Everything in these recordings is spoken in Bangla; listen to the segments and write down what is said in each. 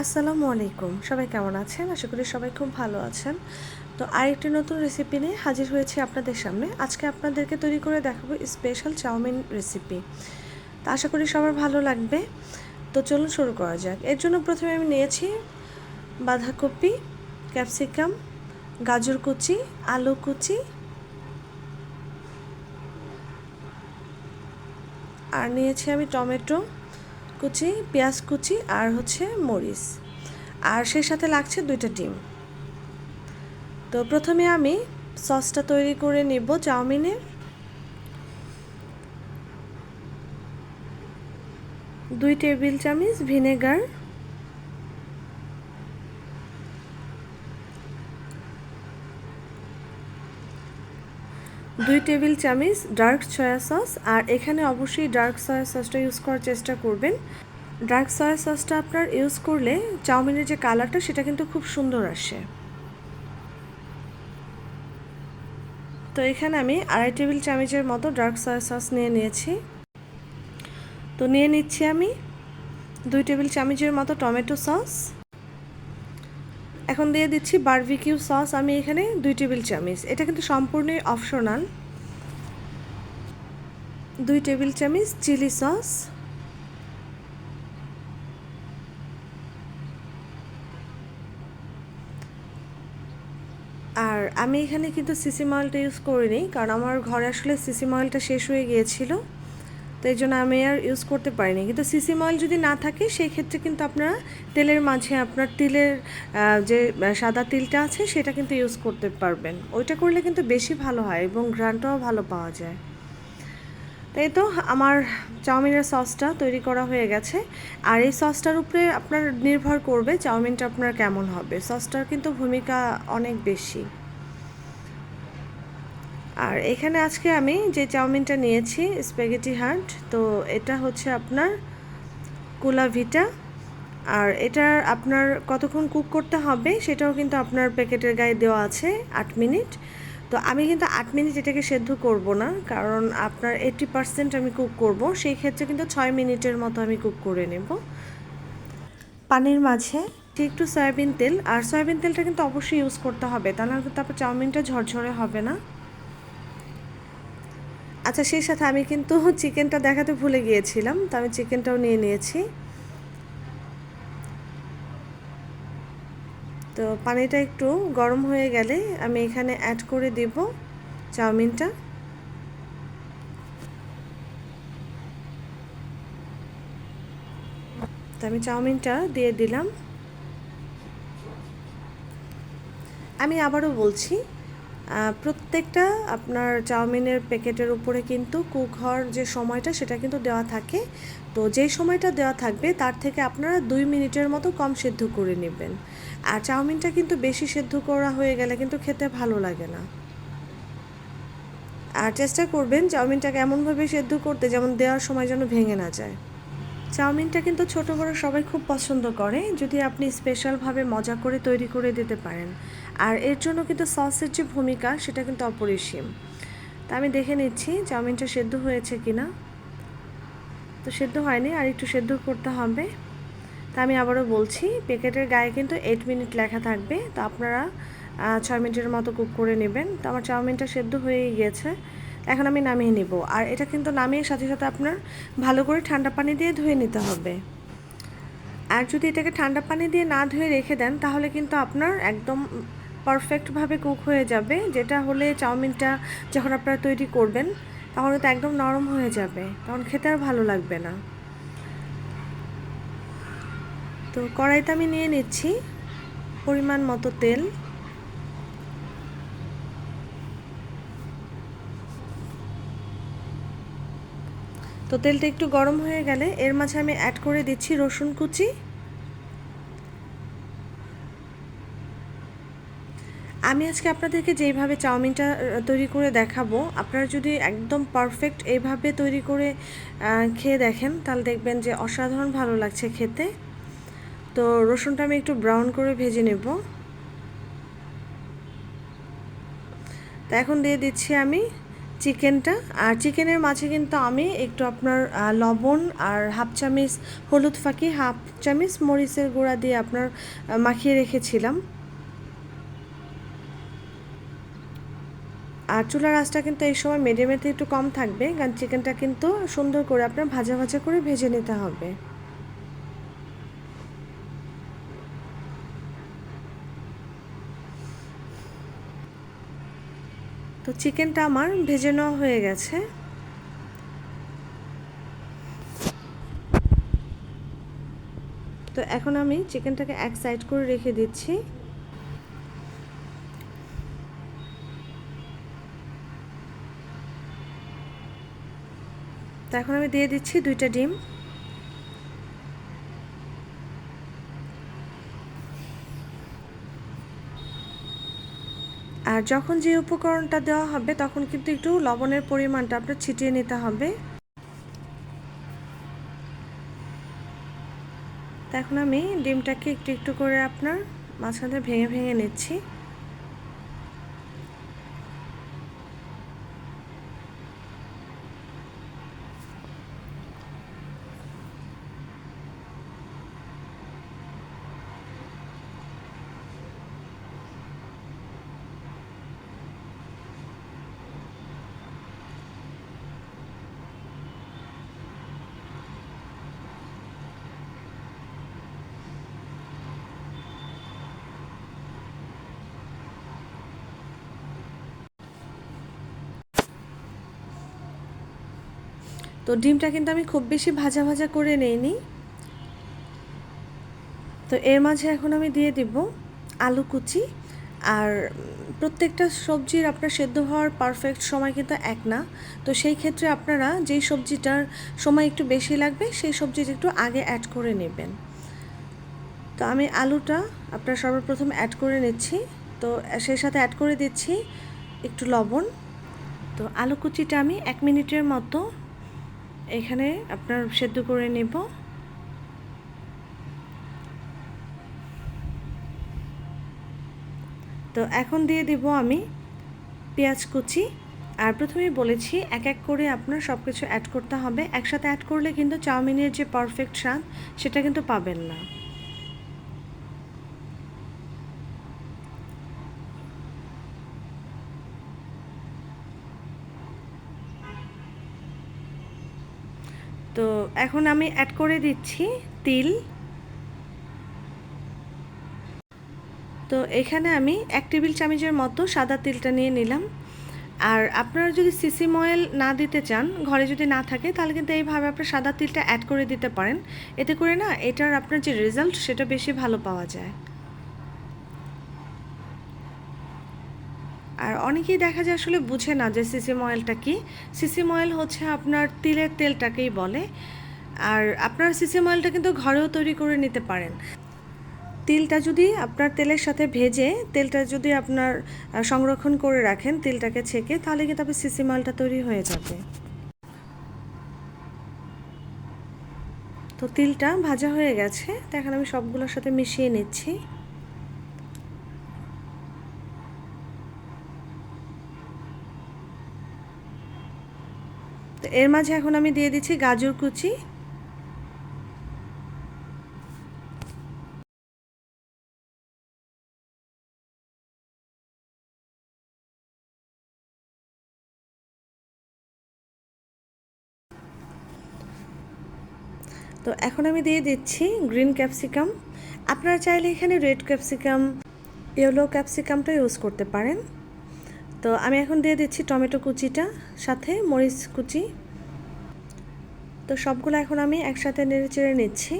আসসালামু আলাইকুম। সবাই কেমন আছেন? আশা করি সবাই খুব ভালো আছেন। তো আরেকটি নতুন রেসিপি নিয়ে হাজির হয়েছি আপনাদের সামনে। আজকে আপনাদেরকে তৈরি করে দেখাবো স্পেশাল চাউমিন রেসিপি তো আশা করি সবার ভালো লাগবে। তো চলুন শুরু করা যাক। এর জন্য প্রথমে আমি নিয়েছি বাঁধাকপি ক্যাপসিকাম গাজর কুচি, আলু কুচি আর নিয়েছি আমি টমেটো। কুচি, পেঁয়াজ কুচি আর হচ্ছে মরিচ। আর সেই সাথে লাগছে দুইটা ডিম। তো প্রথমে আমি সসটা তৈরি করে নিব চাউমিনের। দুই টেবিল চামচ ভিনেগার। দুই টেবিল চামচ, ডার্ক সয়া সস, আর এখানে অবশ্যই ডার্ক সয়া সসটা ইউজ করার চেষ্টা করবেন। ডার্ক সয়া সসটা আপনার ইউজ করলে চাউমিনের যে কালারটা, সেটা কিন্তু খুব সুন্দর আসে। তো এখানে আমি আড়াই টেবিল চামচের মতো ডার্ক সয়া সস নিয়ে নিয়েছি। তো নিয়ে নিচ্ছি আমি দুই টেবিল চামচের মতো টমেটো সস। এখন দিয়ে দিচ্ছি বারবিকিউ সস আমি এখানে দুই টেবিল চামচ। এটা কিন্তু সম্পূর্ণই অপশনাল দুই টেবিল চামচ চিলি সস আর আমি এখানে কিন্তু সিসি অয়েলটা ইউজ করিনি, কারণ আমার ঘরে আসলে সিসি অয়েলটা শেষ হয়ে গিয়েছিল। তো এই জন্য আমি আর ইউজ করতে পারিনি। কিন্তু সিসি অয়েল যদি না থাকে, সেই ক্ষেত্রে কিন্তু আপনারা তেলের মাঝে আপনার তিলের যে সাদা তিলটা আছে, সেটা কিন্তু ইউজ করতে পারবেন। ওইটা করলে কিন্তু বেশি ভালো হয় এবং গ্রানটাও ভালো পাওয়া যায়। তাই তো আমার চাউমিনের সসটা তৈরি করা হয়ে গেছে। আর এই সসটার উপরে আপনার নির্ভর করবে চাউমিনটা আপনার কেমন হবে। সসটার কিন্তু ভূমিকা অনেক বেশি। আর এখানে আজকে আমি যে চাউমিনটা নিয়েছি, স্প্যাগেটি হান্ট, তো এটা হচ্ছে আপনার কুলাভিটা আর এটা আপনার কতক্ষণ কুক করতে হবে সেটাও কিন্তু আপনার প্যাকেটের গায়ে দেওয়া আছে আট মিনিট। তো আমি কিন্তু আট মিনিট এটাকে সেদ্ধ করব না, কারণ আপনার এইটি পার্সেন্ট আমি কুক করব, সেই ক্ষেত্রে কিন্তু ছয় মিনিটের মতো আমি কুক করে নেব। পানির মাঝে একটু সয়াবিন তেল, আর সয়াবিন তেলটা কিন্তু অবশ্যই ইউজ করতে হবে তাহলে কিন্তু আপনার চাউমিনটা ঝরঝরে হবে না। আচ্ছা সেই সাথে আমি কিন্তু চিকেনটা দেখাতে ভুলে গিয়েছিলাম, তো আমি চিকেনটাও নিয়ে নিয়েছি। তো পানিটা একটু গরম হয়ে গেলে আমি এখানে অ্যাড করে দেব চাউমিনটা। তো আমি চাউমিনটা দিয়ে দিলাম। আমি আবারও বলছি প্রত্যেকটা আপনার চাউমিনের প্যাকেটের উপরে কিন্তু কুক হওয়ার যে সময়টা, সেটা কিন্তু দেওয়া থাকে। তো যেই সময়টা দেওয়া থাকবে, তার থেকে আপনারা দুই মিনিটের মতো কম সেদ্ধ করে নেবেন। আর চাউমিনটা কিন্তু বেশি সেদ্ধ করা হয়ে গেলে কিন্তু খেতে ভালো লাগে না। আর চেষ্টা করবেন চাউমিনটাকে এমনভাবে সেদ্ধ করতে যেমন দেওয়ার সময় যেন ভেঙে না যায়। চাউমিনটা কিন্তু ছোট বড় সবাই খুব পছন্দ করে। যদি আপনি স্পেশালভাবে মজা করে তৈরি করে দিতে পারেন। আর এর জন্য কিন্তু সসের যে ভূমিকা, সেটা কিন্তু অপরিসীম। তা আমি দেখে নিচ্ছি চাউমিনটা সেদ্ধ হয়েছে কি না তো সেদ্ধ হয়নি, আর একটু সেদ্ধ করতে হবে। তা আমি আবারও বলছি, প্যাকেটের গায়ে কিন্তু এইট মিনিট লেখা থাকবে। তো আপনারা ছয় মিনিটের মতো কুক করে নেবেন। তো আমার চাউমিনটা সেদ্ধ হয়েই গিয়েছে এখন আমি নামিয়ে নিব। আর এটা কিন্তু নামিয়ে সাথে সাথে আপনার ভালো করে ঠান্ডা পানি দিয়ে ধুয়ে নিতে হবে। আর যদি এটাকে ঠান্ডা পানি দিয়ে না ধুয়ে রেখে দেন, তাহলে কিন্তু আপনার একদম পারফেক্টভাবে কুক হয়ে যাবে। যেটা হলে চাউমিনটা যখন আপনারা তৈরি করবেন তখন তো একদম নরম হয়ে যাবে। তখন খেতে আর ভালো লাগবে না। তো কড়াইতে আমি নিয়ে নিচ্ছি পরিমাণ মতো তেল। তো তেলটা একটু গরম হয়ে গেলে এর মাঝে আমি অ্যাড করে দিচ্ছি রসুন কুচি। আমি আজকে আপনাদেরকে যেইভাবে চাউমিনটা তৈরি করে দেখাবো, আপনারা যদি একদম পারফেক্ট এইভাবে তৈরি করে খেয়ে দেখেন, তাহলে দেখবেন যে অসাধারণ ভালো লাগছে খেতে। তো রসুনটা আমি একটু ব্রাউন করে ভেজে নেব। তো এখন দিয়ে দিচ্ছি আমি চিকেনটা। আর চিকেনের মাঝে কিন্তু আমি একটু আপনার লবণ আর হাফ চামিচ হলুদ ফাঁকি, হাফ চামিচ মরিচের গুঁড়া দিয়ে আপনার মাখিয়ে রেখেছিলাম। আর চুলার আঁচটা কিন্তু এই সময় মিডিয়ামেতে একটু কম থাকবে। কারণ চিকেনটা কিন্তু সুন্দর করে আপনার ভাজা ভাজা করে ভেজে নিতে হবে। তো চিকেনটা আমার ভেজে নেওয়া হয়ে গেছে। তো এখন আমি চিকেনটাকে এক সাইড করে রেখে দিচ্ছি। তো এখন আমি দিয়ে দিচ্ছি দুইটা ডিম। আর যখন যে উপকরণটা দেওয়া হবে, তখন কিন্তু একটু লবণের পরিমাণটা আপনার ছিটিয়ে নিতে হবে। এখন আমি ডিমটাকে একটু একটু করে আপনার মাঝখানে ভেঙে ভেঙে নিচ্ছি। তো ডিমটা কিন্তু আমি খুব বেশি ভাজা ভাজা করে নেইনি। তো এর মাঝে এখন আমি দিয়ে দিব আলু কুচি। আর প্রত্যেকটা সবজির আপনার সেদ্ধ হওয়ার পারফেক্ট সময় কিন্তু এক না। তো সেই ক্ষেত্রে আপনারা যেই সবজিটার সময় একটু বেশি লাগবে, সেই সবজিটা একটু আগে অ্যাড করে নেবেন। তো আমি আলুটা আপনার সর্বপ্রথম অ্যাড করে নিচ্ছি। তো সেই সাথে অ্যাড করে দিচ্ছি একটু লবণ। তো আলু কুচিটা আমি এক মিনিটের মতো এখানে আপনার সেদ্ধ করে নেব। তো এখন দিয়ে দেব আমি পেঁয়াজ কুচি। আর প্রথমেই বলেছি, এক এক করে আপনার সব কিছু অ্যাড করতে হবে। একসাথে অ্যাড করলে কিন্তু চাউমিনের যে পারফেক্ট স্বাদ, সেটা কিন্তু পাবেন না। তো এখন আমি অ্যাড করে দিচ্ছি তিল। তো এখানে আমি এক টেবিল চামচের মতো সাদা তিলটা নিয়ে নিলাম। আর আপনারা যদি সিসি ময়েল না দিতে চান, ঘরে যদি না থাকে, তাহলে কিন্তু এইভাবে আপনার সাদা তিলটা অ্যাড করে দিতে পারেন। এতে করে না এটার আপনার যে রেজাল্ট সেটা বেশি ভালো পাওয়া যায়। আর অনেকেই দেখা যায় আসলে বুঝে না যে সিসিম অয়েলটা কি। সিসিম অয়েল হচ্ছে আপনার তিলের তেলটাকেই বলে। আর আপনার সিসিম অয়েলটা কিন্তু ঘরেও তৈরি করে নিতে পারেন। তিলটা যদি আপনার তেলের সাথে ভেজে তেলটা যদি আপনার সংরক্ষণ করে রাখেন তিলটাকে ছেঁকে, তাহলে কিন্তু আপনার সিসিম অয়েলটা তৈরি হয়ে যাবে। তো তিলটা ভাজা হয়ে গেছে। তো এখন আমি সবগুলোর সাথে মিশিয়ে নিচ্ছি। এর মাঝে এখন আমি দিয়ে দিচ্ছি গাজর কুচি। তো এখন আমি দিয়ে দিচ্ছি গ্রিন ক্যাপসিকাম। আপনারা চাইলে এখানে রেড ক্যাপসিকাম, ইয়েলো ক্যাপসিকামটা ইউজ করতে পারেন। তো আমি এখন দিয়ে দিচ্ছি টমেটো কুচিটা, সাথে মরিচ কুচি। তো সবগুলো এখন আমি একসাথে নেড়ে চেড়ে নিচ্ছি।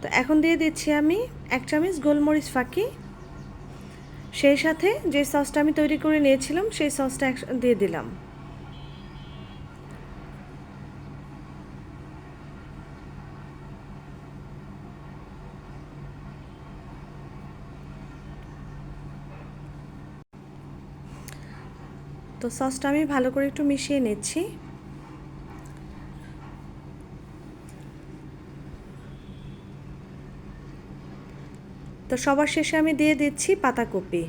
তো এখন দিয়ে দিচ্ছি আমি এক চামচ গোলমরিচ ফাঁকি। সেই সাথে যে সসটা আমি তৈরি করে নিয়েছিলাম, সেই সসটা দিয়ে দিলাম। তো সসটা আমি ভালো করে একটু মিশিয়ে নিচ্ছি। তো সবার শেষে আমি দিয়ে দিচ্ছি পাতাকপি।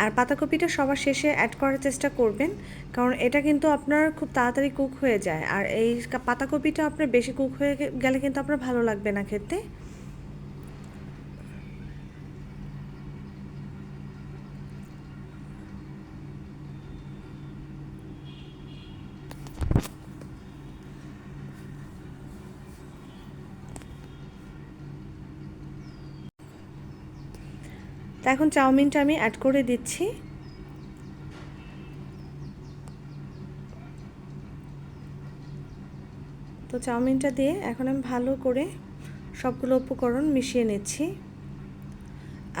আর পাতাকপিটা সবার শেষে অ্যাড করার চেষ্টা করবেন, কারণ এটা কিন্তু আপনার খুব তাড়াতাড়ি কুক হয়ে যায়। আর এই পাতাকপিটা আপনার বেশি কুক হয়ে গেলে কিন্তু আপনার ভালো লাগবে না খেতে। তা এখন চাউমিনটা আমি অ্যাড করে দিচ্ছি। তো চাউমিনটা দিয়ে এখন আমি ভালো করে সবগুলো উপকরণ মিশিয়ে নিচ্ছি।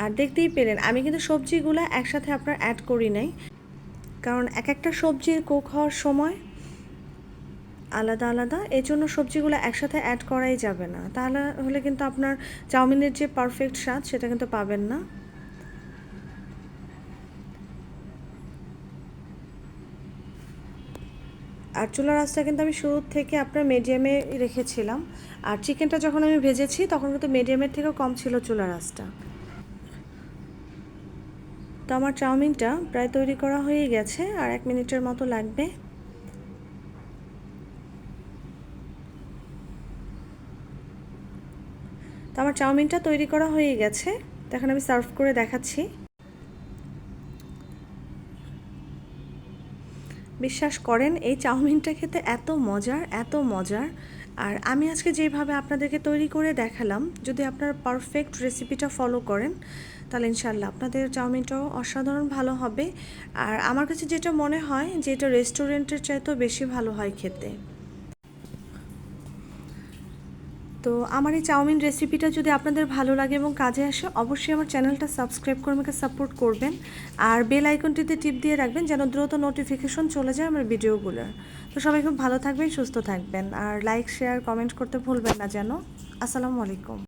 আর দেখতেই পেলেন, আমি কিন্তু সবজিগুলো একসাথে আপনার অ্যাড করি নাই। কারণ এক একটা সবজির কুক হওয়ার সময় আলাদা আলাদা এই জন্য সবজিগুলো একসাথে অ্যাড করাই যাবে না। তাহলে হলে কিন্তু আপনার চাউমিনের যে পারফেক্ট স্বাদ সেটা কিন্তু পাবেন না। আর চুলার আঁচটা কিন্তু আমি শুরুর থেকে আপনার মিডিয়ামে রেখেছিলাম। আর চিকেনটা যখন আমি ভেজেছি, তখন কিন্তু মিডিয়ামের থেকেও কম ছিল চুলার আঁচটা। তো আমার চাউমিনটা প্রায় তৈরি করা হয়ে গেছে, আর এক মিনিটের মতো লাগবে। তো আমার চাউমিনটা তৈরি করা হয়ে গেছে। এখন আমি সার্ভ করে দেখাচ্ছি। বিশ্বাস করেন, এই চাউমিনটা খেতে এত মজার এত মজার। আর আমি আজকে যেভাবে আপনাদেরকে তৈরি করে দেখালাম, যদি আপনারা পারফেক্ট রেসিপিটা ফলো করেন, তাহলে ইনশাল্লাহ আপনাদের চাউমিনটাও অসাধারণ ভালো হবে। আর আমার কাছে যেটা মনে হয় যে এটা রেস্টুরেন্টের চাইতেও বেশি ভালো হয় খেতে। তো আমার এই চাউমিন রেসিপিটা যদি আপনাদের ভালো লাগে এবং কাজে আসে, অবশ্যই আমার চ্যানেলটা সাবস্ক্রাইব করে আমাকে সাপোর্ট করবেন। আর বেল আইকনটিতে টিপ দিয়ে রাখবেন যেন দ্রুত নোটিফিকেশন চলে যায় আমার ভিডিওগুলোর তো সবাই খুব ভালো থাকবেন, সুস্থ থাকবেন। আর লাইক শেয়ার কমেন্ট করতে ভুলবেন না যেন। আসসালামু আলাইকুম।